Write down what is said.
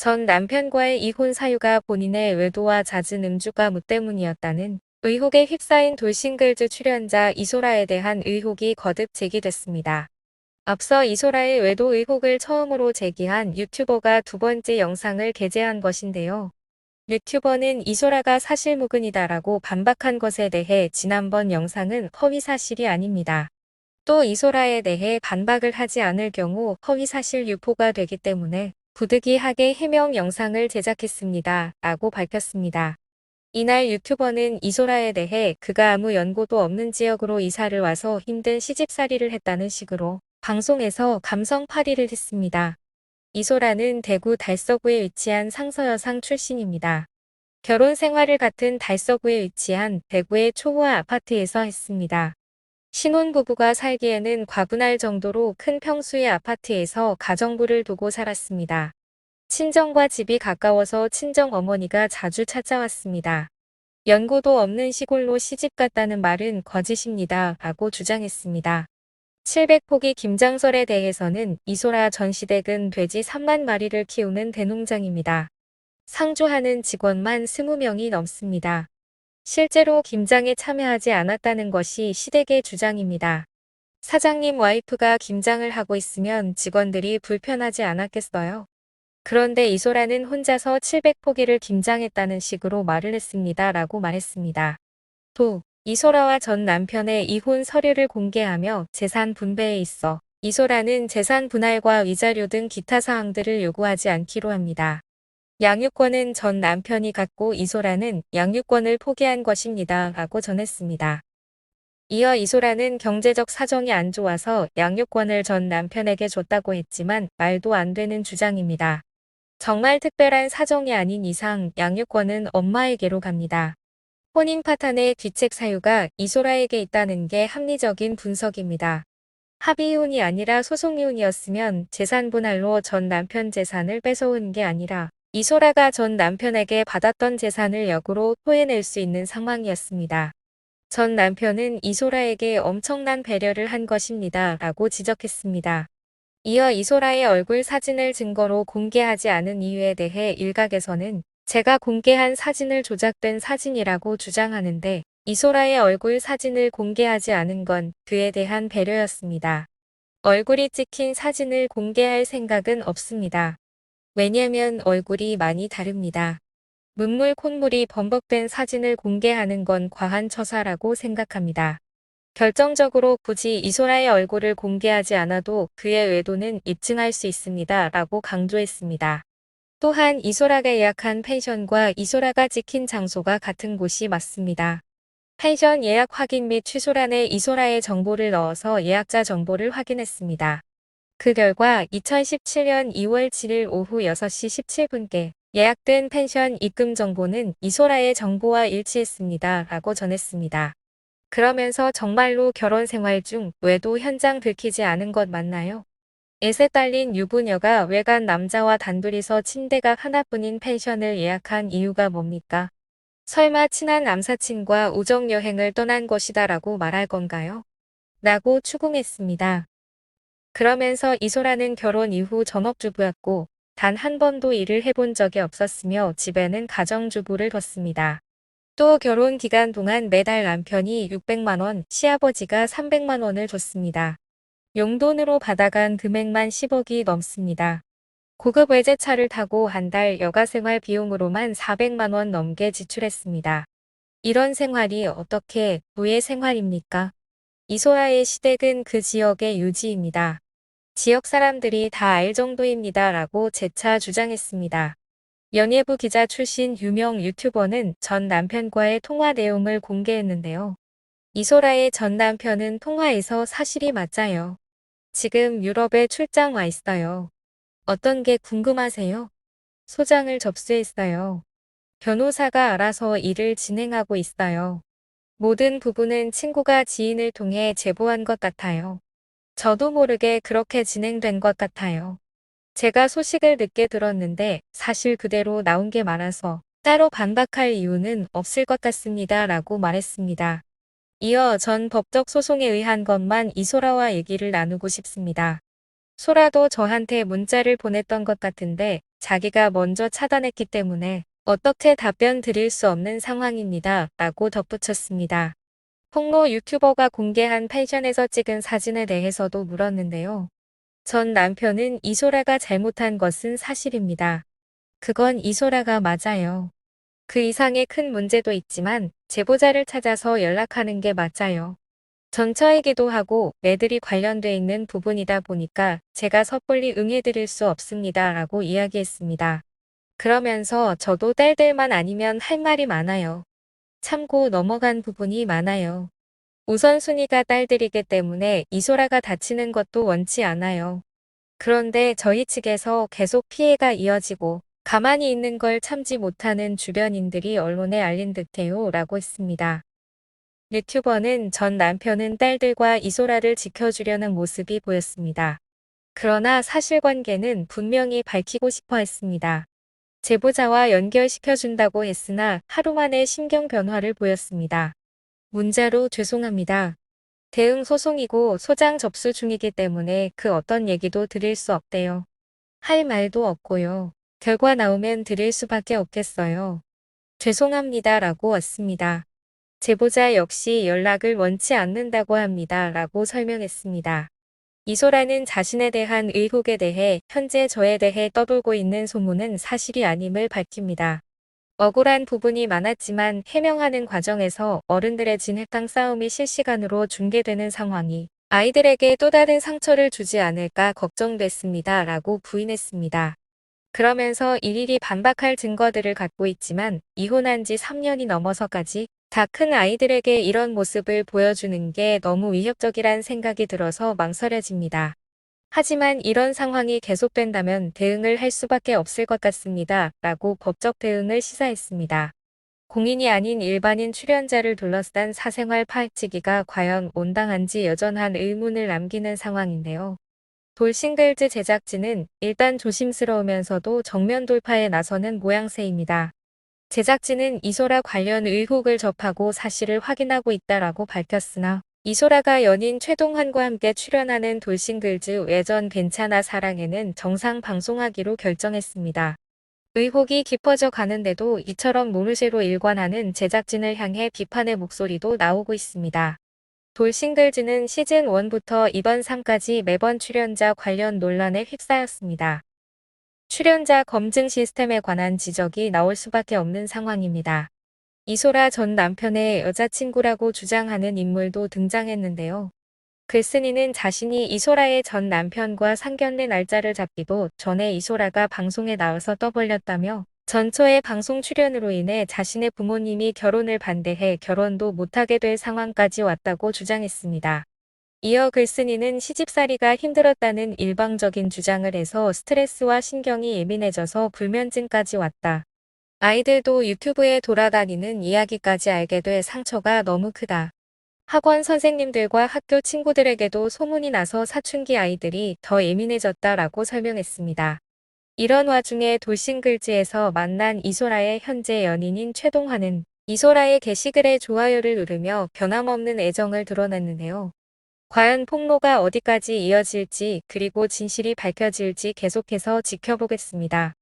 전 남편과의 이혼 사유가 본인의 외도와 잦은 음주가 무 때문이었다는 의혹에 휩싸인 돌싱글즈 출연자 이소라에 대한 의혹이 거듭 제기됐습니다. 앞서 이소라의 외도 의혹을 처음으로 제기한 유튜버가 두 번째 영상을 게재한 것인데요. 유튜버는 이소라가 사실무근이다라고 반박한 것에 대해 지난번 영상은 허위사실이 아닙니다. 또 이소라에 대해 반박을 하지 않을 경우 허위사실 유포가 되기 때문에 부득이하게 해명 영상을 제작했습니다. 라고 밝혔습니다. 이날 유튜버는 이소라에 대해 그가 아무 연고도 없는 지역으로 이사를 와서 힘든 시집살이를 했다는 식으로 방송에서 감성 파리를 했습니다. 이소라는 대구 달서구에 위치한 상서여상 출신입니다. 결혼 생활을 같은 달서구에 위치한 대구의 초호화 아파트에서 했습니다. 신혼부부가 살기에는 과분할 정도로 큰 평수의 아파트에서 가정부를 두고 살았습니다. 친정과 집이 가까워서 친정 어머니가 자주 찾아왔습니다. 연고도 없는 시골로 시집 갔다는 말은 거짓입니다. 라고 주장했습니다. 700포기 김장설에 대해서는 이소라 전 시댁은 돼지 3만 마리를 키우는 대농장입니다. 상주하는 직원만 20명이 넘습니다. 실제로 김장에 참여하지 않았다는 것이 시댁의 주장입니다. 사장님 와이프가 김장을 하고 있으면 직원들이 불편하지 않았겠어요. 그런데 이소라는 혼자서 700포기를 김장했다는 식으로 말을 했습니다. 라고 말했습니다. 또 이소라와 전 남편의 이혼 서류를 공개하며 재산 분배에 있어 이소라는 재산 분할과 위자료 등 기타 사항들을 요구하지 않기로 합니다. 양육권은 전 남편이 갖고 이소라는 양육권을 포기한 것입니다. 라고 전했습니다. 이어 이소라는 경제적 사정이 안 좋아서 양육권을 전 남편에게 줬다고 했지만 말도 안 되는 주장입니다. 정말 특별한 사정이 아닌 이상 양육권은 엄마에게로 갑니다. 혼인 파탄의 뒤책 사유가 이소라에게 있다는 게 합리적인 분석입니다. 합의이혼이 아니라 소송이혼이었으면 재산 분할로 전 남편 재산을 뺏어온 게 아니라 이소라가 전 남편에게 받았던 재산을 역으로 토해낼 수 있는 상황이었습니다. 전 남편은 이소라에게 엄청난 배려를 한 것입니다. 라고 지적했습니다. 이어 이소라의 얼굴 사진을 증거로 공개하지 않은 이유에 대해 일각에서는 제가 공개한 사진을 조작된 사진이라고 주장하는데 이소라의 얼굴 사진을 공개하지 않은 건 그에 대한 배려였습니다. 얼굴이 찍힌 사진을 공개할 생각은 없습니다. 왜냐면 얼굴이 많이 다릅니다. 문물 콧물이 범벅된 사진을 공개하는 건 과한 처사라고 생각합니다. 결정적으로 굳이 이소라의 얼굴을 공개하지 않아도 그의 외도는 입증할 수 있습니다. 라고 강조했습니다. 또한 이소라가 예약한 펜션과 이소라가 지킨 장소가 같은 곳이 맞습니다. 펜션 예약 확인 및 취소란에 이소라의 정보를 넣어서 예약자 정보를 확인했습니다. 그 결과 2017년 2월 7일 오후 6시 17분께 예약된 펜션 입금 정보는 이소라의 정보와 일치했습니다. 라고 전했습니다. 그러면서 정말로 결혼 생활 중 외도 현장 들키지 않은 것 맞나요? 에세 딸린 유부녀가 외간 남자와 단둘이서 침대가 하나뿐인 펜션을 예약한 이유가 뭡니까? 설마 친한 남사친과 우정여행을 떠난 것이다 라고 말할 건가요? 라고 추궁했습니다. 그러면서 이소라는 결혼 이후 전업주부였고 단 한 번도 일을 해본 적이 없었으며 집에는 가정주부를 뒀습니다. 또 결혼 기간 동안 매달 남편이 600만원, 시아버지가 300만원을 줬습니다. 용돈으로 받아간 금액만 10억이 넘습니다. 고급 외제차를 타고 한 달 여가생활 비용으로만 400만원 넘게 지출했습니다. 이런 생활이 어떻게 부의 생활입니까? 이소라의 시댁은 그 지역의 유지입니다. 지역 사람들이 다 알 정도입니다. 라고 재차 주장했습니다. 연예부 기자 출신 유명 유튜버는 전 남편과의 통화 내용을 공개했는데요. 이소라의 전 남편은 통화에서 사실이 맞아요. 지금 유럽에 출장 와 있어요. 어떤 게 궁금하세요? 소장을 접수했어요. 변호사가 알아서 일을 진행하고 있어요. 모든 부분은 친구가 지인을 통해 제보한 것 같아요. 저도 모르게 그렇게 진행된 것 같아요. 제가 소식을 늦게 들었는데 사실 그대로 나온 게 많아서 따로 반박할 이유는 없을 것 같습니다. 라고 말했습니다. 이어 전 법적 소송에 의한 것만 이소라와 얘기를 나누고 싶습니다. 소라도 저한테 문자를 보냈던 것 같은데 자기가 먼저 차단했기 때문에 어떻게 답변 드릴 수 없는 상황입니다. 라고 덧붙였습니다. 폭로 유튜버가 공개한 펜션에서 찍은 사진에 대해서도 물었는데요. 전 남편은 이소라가 잘못한 것은 사실입니다. 그건 이소라가 맞아요. 그 이상의 큰 문제도 있지만 제보자를 찾아서 연락하는 게 맞아요. 전처이기도 하고 매들이 관련돼 있는 부분이다 보니까 제가 섣불리 응해드릴 수 없습니다. 라고 이야기했습니다. 그러면서 저도 딸들만 아니면 할 말이 많아요. 참고 넘어간 부분이 많아요. 우선순위가 딸들이기 때문에 이소라가 다치는 것도 원치 않아요. 그런데 저희 측에서 계속 피해가 이어지고 가만히 있는 걸 참지 못하는 주변인들이 언론에 알린 듯해요 라고 했습니다. 유튜버는 전 남편은 딸들과 이소라를 지켜주려는 모습이 보였습니다. 그러나 사실관계는 분명히 밝히고 싶어 했습니다. 제보자와 연결시켜준다고 했으나 하루 만에 심경 변화를 보였습니다. 문자로 죄송합니다. 대응 소송이고 소장 접수 중이기 때문에 그 어떤 얘기도 드릴 수 없대요. 할 말도 없고요. 결과 나오면 드릴 수밖에 없겠어요. 죄송합니다. 라고 왔습니다. 제보자 역시 연락을 원치 않는다고 합니다. 라고 설명했습니다. 이소라는 자신에 대한 의혹에 대해 현재 저에 대해 떠돌고 있는 소문은 사실이 아님을 밝힙니다. 억울한 부분이 많았지만 해명하는 과정에서 어른들의 진흙탕 싸움이 실시간으로 중계되는 상황이 아이들에게 또 다른 상처를 주지 않을까 걱정됐습니다. 라고 부인했습니다. 그러면서 일일이 반박할 증거들을 갖고 있지만 이혼한 지 3년이 넘어서까지 다 큰 아이들에게 이런 모습을 보여주는 게 너무 위협적이란 생각이 들어서 망설여집니다. 하지만 이런 상황이 계속된다면 대응을 할 수밖에 없을 것 같습니다. 라고 법적 대응을 시사했습니다. 공인이 아닌 일반인 출연자를 둘러싼 사생활 파헤치기가 과연 온당한지 여전한 의문을 남기는 상황인데요. 돌싱글즈 제작진은 일단 조심스러우면서도 정면 돌파에 나서는 모양새입니다. 제작진은 이소라 관련 의혹을 접하고 사실을 확인하고 있다라고 밝혔으나 이소라가 연인 최동환과 함께 출연하는 돌싱글즈 외전 괜찮아 사랑에는 정상 방송하기로 결정했습니다. 의혹이 깊어져 가는데도 이처럼 모르쇠로 일관하는 제작진을 향해 비판의 목소리도 나오고 있습니다. 돌싱글즈는 시즌 1부터 이번 3까지 매번 출연자 관련 논란에 휩싸였습니다. 출연자 검증 시스템에 관한 지적이 나올 수밖에 없는 상황입니다. 이소라 전 남편의 여자친구라고 주장하는 인물도 등장했는데요. 글쓴이는 자신이 이소라의 전 남편과 상견례 날짜를 잡기도 전에 이소라가 방송에 나와서 떠벌렸다며 전초의 방송 출연으로 인해 자신의 부모님이 결혼을 반대해 결혼도 못하게 될 상황까지 왔다고 주장했습니다. 이어 글쓴이는 시집살이가 힘들었다는 일방적인 주장을 해서 스트레스와 신경이 예민해져서 불면증까지 왔다. 아이들도 유튜브에 돌아다니는 이야기까지 알게 돼 상처가 너무 크다. 학원 선생님들과 학교 친구들에게도 소문이 나서 사춘기 아이들이 더 예민해졌다라고 설명했습니다. 이런 와중에 돌싱글즈에서 만난 이소라의 현재 연인인 최동환은 이소라의 게시글에 좋아요를 누르며 변함없는 애정을 드러냈는데요. 과연 폭로가 어디까지 이어질지 그리고 진실이 밝혀질지 계속해서 지켜보겠습니다.